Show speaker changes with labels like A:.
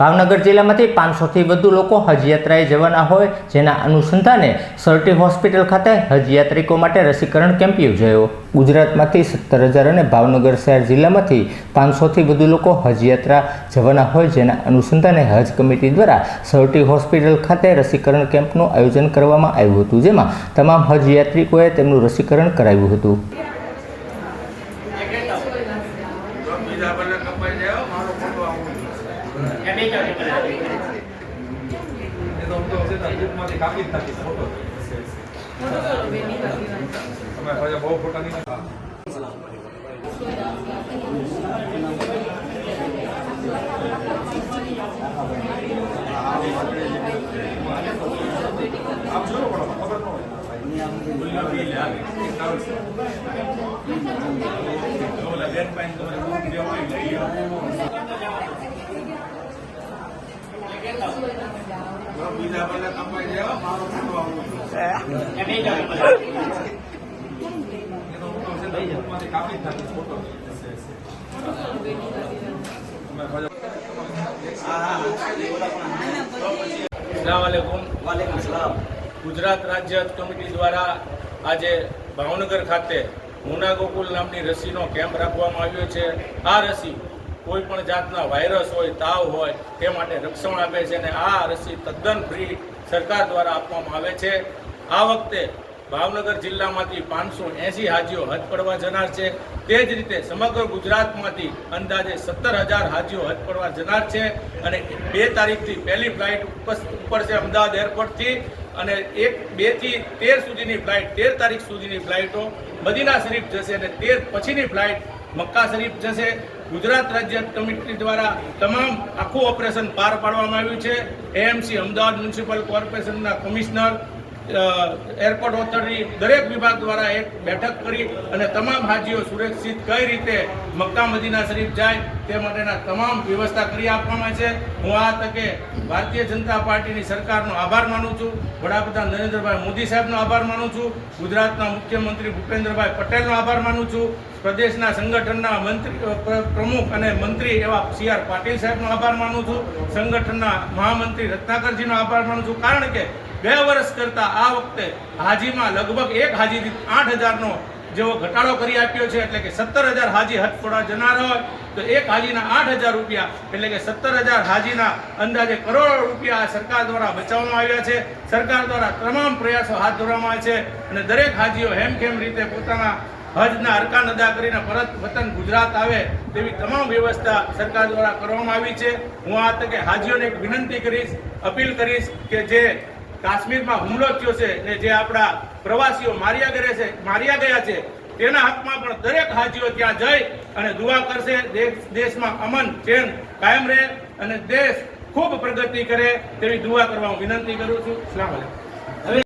A: ભાવનગર જિલ્લામાંથી પાંચસોથી વધુ લોકો હજયાત્રાએ જવાના હોય, જેના અનુસંધાને સરટી હોસ્પિટલ ખાતે હજયાત્રિકો માટે રસીકરણ કેમ્પ યોજાયો. ગુજરાતમાંથી સત્તર હજાર અને ભાવનગર શહેર જિલ્લામાંથી પાંચસોથી વધુ લોકો હજયાત્રા જવાના હોય, જેના અનુસંધાને હજ કમિટી દ્વારા સરટી હોસ્પિટલ ખાતે રસીકરણ કેમ્પનું આયોજન કરવામાં આવ્યું હતું, જેમાં તમામ હજયાત્રિકોએ તેમનું રસીકરણ કરાવ્યું હતું.
B: મારો બહુ ફોટા નહીં નાખો. આમ પણ ખબર ન હોય બેન તમારે
C: ગુજરાત રાજ્ય કમિટી દ્વારા આજે ભાવનગર ખાતે મુના ગોકુલ નામની રસીનો કેમ્પ રાખવામાં આવ્યો છે. આ રસી કોઈ પણ જાતના વાયરસ હોય, તાવ હોય, તે માટે રક્ષણ આપે છે અને આ રસી તદ્દન ફ્રી સરકાર દ્વારા આપવામાં આવે છે. આ વખતે ભાવનગર જિલ્લામાંથી પાંચસો એંસી હાજીઓ હજ પડવા જનાર છે. તે જ રીતે સમગ્ર ગુજરાતમાંથી અંદાજે સત્તર હજાર હાજીઓ હજ પડવા જનાર છે અને બે તારીખથી પહેલી ફ્લાઇટ ઉપર છે અમદાવાદ એરપોર્ટથી અને એક, બેથી તેર સુધીની ફ્લાઇટ, તેર તારીખ સુધીની ફ્લાઇટો મદીના શરીફ જશે અને તેર પછીની ફ્લાઇટ મક્કા શરીફ જશે. ગુજરાત રાજ્ય કમિટી દ્વારા તમામ આખું ઓપરેશન પાર પાડવામાં આવ્યું છે. એએમસી અમદાવાદ મ્યુનિસિપલ કોર્પોરેશનના કમિશનર એરપોર્ટ ઓથોરિટી દરેક વિભાગ દ્વારા એક બેઠક કરી અને તમામ હાજીઓ સુરક્ષિત કઈ રીતે મક્કા મદીના શરીફ જાય તે માટેના તમામ વ્યવસ્થા કરી આપવામાં છે. હું આ તકે ભારતીય જનતા પાર્ટીની સરકારનો આભાર માનું છું. વડાપ્રધાન નરેન્દ્રભાઈ મોદી સાહેબનો આભાર માનું છું. ગુજરાતના મુખ્યમંત્રી ભૂપેન્દ્રભાઈ પટેલનો આભાર માનું છું. પ્રદેશના સંગઠનના મંત્રી પ્ર- પ્રમુખ અને મંત્રી એવા સી પાટીલ સાહેબનો આભાર માનું છું. સંગઠનના મહામંત્રી રત્નાકરજીનો આભાર માનું છું. કારણ કે ગયા વર્ષ કરતા આ વખતે હાજીમાં લગભગ એક હાજી આઠ હજારનો જેવો ઘટાડો કરી આપ્યો છે. એટલે કે સત્તર હજાર હાજી હથફોડા જનાર હોય તો એક હાજીના આઠ હજાર રૂપિયા, એટલે કે સત્તર હજાર હાજીના અંદાજે કરોડો રૂપિયા સરકાર દ્વારા બચાવવામાં આવ્યા છે. સરકાર દ્વારા તમામ પ્રયાસો હાથ ધરવામાં આવે છે અને દરેક હાજીઓ હેમખેમ રીતે પોતાના હજના અરકાન અદા કરીને પરત વતન ગુજરાત આવે તેવી તમામ વ્યવસ્થા સરકાર દ્વારા કરવામાં આવી છે. હું આ તકે હાજીઓને એક વિનંતી કરીશ, અપીલ કરીશ કે જે કાશ્મીરમાં હુમલો થયો છે ને જે આપણા પ્રવાસીઓ માર્યા ગયા છે, માર્યા ગયા છે, તેના હકમાં પણ દરેક હાજીઓ ત્યાં જઈ અને દુઆ કરશે. દેશમાં અમન, ચેન કાયમ રહે અને દેશ ખૂબ પ્રગતિ કરે તેવી દુઆ કરવા હું વિનંતી કરું છું. સલામ